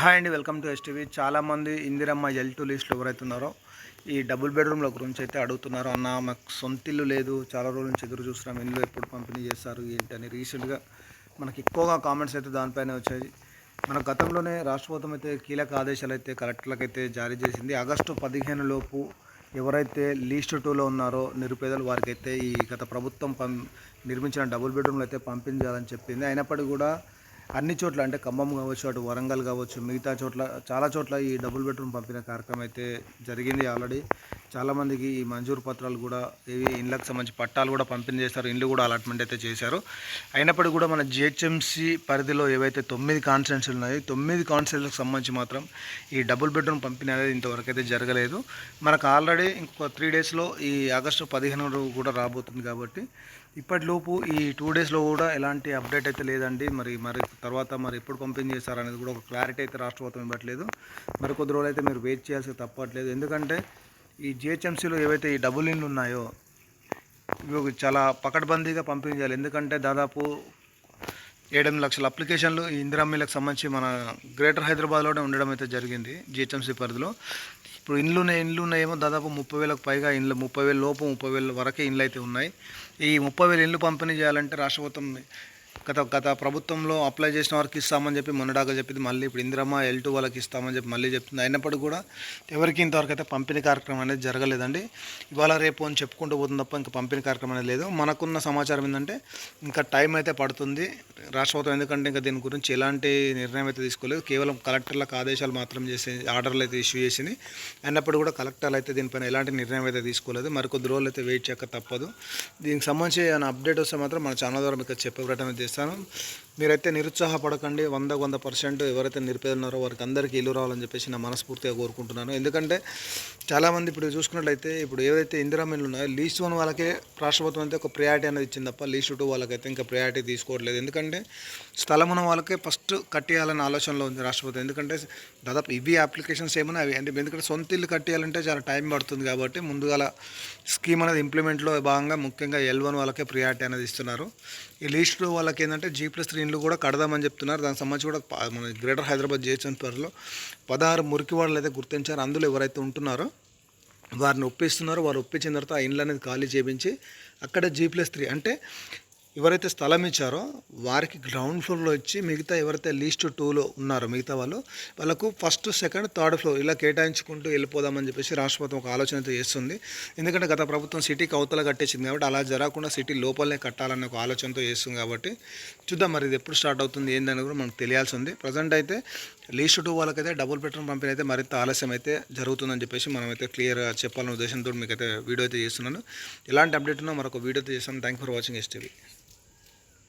Hi అండి welcome to STV. చాలామంది Indiramma L two లిస్ట్లో ఎవరైతే ఉన్నారో ఈ డబుల్ బెడ్రూమ్ల గురించి అయితే అడుగుతున్నారు అన్న. మాకు సొంత ఇల్లు లేదు చాలా రోజుల నుంచి ఎదురు చూస్తున్నాం. ఇల్లు ఎప్పుడు పంపిణీ చేస్తారు ఏంటి అని రీసెంట్గా మనకి ఎక్కువగా కామెంట్స్ అయితే దానిపైన వచ్చాయి. మన గతంలోనే రాష్ట్ర ప్రభుత్వం అయితే కీలక ఆదేశాలు అయితే కలెక్టర్లకైతే జారీ చేసింది. ఆగస్టు పదిహేను లోపు ఎవరైతే లీస్ట్ టూలో ఉన్నారో నిరుపేదలు వారికైతే ఈ గత ప్రభుత్వం పం నిర్మించిన డబుల్ బెడ్రూమ్లు అయితే పంపించాలని చెప్పింది. అయినప్పటికీ కూడా అన్ని చోట్ల అంటే ఖమ్మం కావచ్చు అటు వరంగల్ కావచ్చు మిగతా చోట్ల చాలా చోట్ల ఈ డబుల్ బెడ్రూమ్ పంపిన కార్యక్రమం అయితే జరిగింది ఆల్రెడీ. చాలామందికి ఈ మంజూరు పత్రాలు కూడా ఇవి ఇండ్లకు సంబంధించి పట్టాలు కూడా పంపిణీ చేస్తారు ఇండ్లు కూడా అలాట్మెంట్ అయితే చేశారు. అయినప్పటికీ కూడా మన జిహెచ్ఎంసీ పరిధిలో ఏవైతే తొమ్మిది కాన్స్టిట్యున్సీలు ఉన్నాయో తొమ్మిది కాన్స్టిట్యున్సీలకు సంబంధించి మాత్రం ఈ డబుల్ బెడ్రూమ్ పంపిణీ అనేది ఇంతవరకు అయితే జరగలేదు. మనకు ఆల్రెడీ ఇంకొక త్రీ డేస్లో ఈ ఆగస్టు పదిహేను కూడా రాబోతుంది కాబట్టి ఇప్పటిలోపు ఈ టూ డేస్లో కూడా ఎలాంటి అప్డేట్ అయితే లేదండి. మరి మరి తర్వాత మరి ఎప్పుడు పంపిణీ చేస్తారనేది కూడా ఒక క్లారిటీ అయితే రాష్ట్ర ప్రభుత్వం ఇవ్వట్లేదు. మరి కొద్ది రోజులు అయితే మీరు వెయిట్ చేయాల్సి తప్పట్లేదు. ఎందుకంటే ఈ జిహెచ్ఎంసీలో ఏవైతే ఈ డబుల్ ఇండ్లు ఉన్నాయో ఇవి చాలా పకడ్బందీగా పంపిణీ చేయాలి. ఎందుకంటే దాదాపు ఏడెనిమిది లక్షల అప్లికేషన్లు ఈ ఇందిరామిలకు సంబంధించి మన గ్రేటర్ హైదరాబాద్లోనే ఉండడం అయితే జరిగింది జిహెచ్ఎంసీ పరిధిలో. ఇప్పుడు ఇండ్లు ఉన్నాయి ఇండ్లు ఉన్నాయేమో దాదాపు ముప్పై వేలకు పైగా ఇండ్లు ముప్పై వేల లోపు ముప్పై వేల వరకే ఇండ్లు అయితే ఉన్నాయి. ఈ ముప్పై వేల ఇండ్లు పంపిణీ చేయాలంటే రాష్ట్ర ప్రభుత్వం గత గత ప్రభుత్వంలో అప్లై చేసిన వారికి ఇస్తామని చెప్పి మొన్నడాగా చెప్పింది. మళ్ళీ ఇప్పుడు ఇందిరమ్మ ఎల్ టూ వాళ్ళకి ఇస్తామని చెప్పి మళ్ళీ చెప్తుంది. అయినప్పటికీ కూడా ఎవరికి ఇంతవరకు అయితే పంపిణీ కార్యక్రమం అనేది జరగలేదండి. ఇవాళ రేపు అని చెప్పుకుంటూ పోతుంది తప్ప ఇంకా పంపిణీ కార్యక్రమం అనేది లేదు. మనకున్న సమాచారం ఏంటంటే ఇంకా టైం అయితే పడుతుంది. రాష్ట్ర ప్రభుత్వం ఎందుకంటే ఇంకా దీని గురించి ఎలాంటి నిర్ణయం అయితే తీసుకోలేదు. కేవలం కలెక్టర్లకు ఆదేశాలు మాత్రం చేసి ఆర్డర్లు అయితే ఇష్యూ చేసింది. అయినప్పుడు కూడా కలెక్టర్లు అయితే దీనిపైన ఎలాంటి నిర్ణయం అయితే తీసుకోలేదు. మరికొద్ది రోజులు అయితే వెయిట్ చేయక తప్పదు. దీనికి సంబంధించి ఏమైనా అప్డేట్ వస్తే మాత్రం మన ఛానల్ ద్వారా మీకు చెప్పే ప్రకటన చేస్తాను మీరైతే నిరుత్సాహపడకండి. వంద వంద పర్సెంట్ ఎవరైతే నిరుపేదలున్నారో వారికి అందరికీ ఇల్లు రావాలని చెప్పేసి నా మనస్ఫూర్తిగా కోరుకుంటున్నాను. ఎందుకంటే చాలామంది ఇప్పుడు చూసుకున్నట్లయితే ఇప్పుడు ఏదైతే ఇందిరా మిల్లు ఉన్నాయో లీస్ట్ వన్ వాళ్ళకే రాష్ట్ర ప్రభుత్వం అయితే ఒక ప్రయారిటీ అనేది ఇచ్చింది తప్ప లీజ్ టూ వాళ్ళకైతే ఇంకా ప్రయారిటీ తీసుకోవట్లేదు. ఎందుకంటే స్థలం ఉన్న వాళ్ళకే ఫస్ట్ కట్టేయాలనే ఆలోచనలో ఉంది రాష్ట్ర ప్రభుత్వం ఎందుకంటే దాదాపు ఇవి అప్లికేషన్స్ ఏమైనా అవి అంటే ఎందుకంటే సొంత ఇల్లు కట్టేయాలంటే చాలా టైం పడుతుంది కాబట్టి ముందుగా స్కీమ్ అనేది ఇంప్లిమెంట్లో భాగంగా ముఖ్యంగా ఎల్ వన్ వాళ్ళకే ప్రియారిటీ అనేది ఇస్తున్నారు. ఈ లీస్ట్ వాళ్ళకి ఏంటంటే జీ ప్లస్ త్రీ ఇండ్లు కూడా కడదామని చెప్తున్నారు. దానికి సంబంధించి కూడా మన గ్రేటర్ హైదరాబాద్ జిహెచ్ఎన్ పరిలో పదహారు మురికి వాళ్ళు అయితే గుర్తించారు. అందులో ఎవరైతే ఉంటున్నారో వారిని ఒప్పిస్తున్నారు. వారు ఒప్పించిన తర్వాత ఆ ఇండ్లు అనేది ఖాళీ చేయించి అక్కడ జీ ప్లస్ త్రీ అంటే ఎవరైతే స్థలం ఇచ్చారో వారికి గ్రౌండ్ ఫ్లోర్లో ఇచ్చి మిగతా ఎవరైతే లీస్ట్ టూలో ఉన్నారో మిగతా వాళ్ళు వాళ్ళకు ఫస్ట్ సెకండ్ థర్డ్ ఫ్లోర్ ఇలా కేటాయించుకుంటూ వెళ్ళిపోదామని చెప్పేసి రాష్ట్రపతి ఒక ఆలోచన అయితే చేస్తుంది. ఎందుకంటే గత ప్రభుత్వం సిటీకి అవతల కట్టేసింది కాబట్టి అలా జరగకుండా సిటీ లోపలనే కట్టాలనే ఒక ఆలోచనతో చేస్తుంది కాబట్టి చూద్దాం మరి ఇది ఎప్పుడు స్టార్ట్ అవుతుంది ఏందని కూడా మనకు తెలియాల్సి ఉంది. ప్రజెంట్ అయితే లీస్ట్ టూ వాళ్ళకైతే డబుల్ బెడ్రూమ్ పంపిణీ అయితే మరింత ఆలస్యం అయితే జరుగుతుందని చెప్పేసి మనమైతే క్లియర్గా చెప్పాలనే ఉద్దేశంతో మీకు అయితే వీడియో అయితే చేస్తున్నాను. ఎలాంటి అప్డేట్ ఉన్నా మరొక వీడియో అయితే చేస్తాను. Thank for watching STV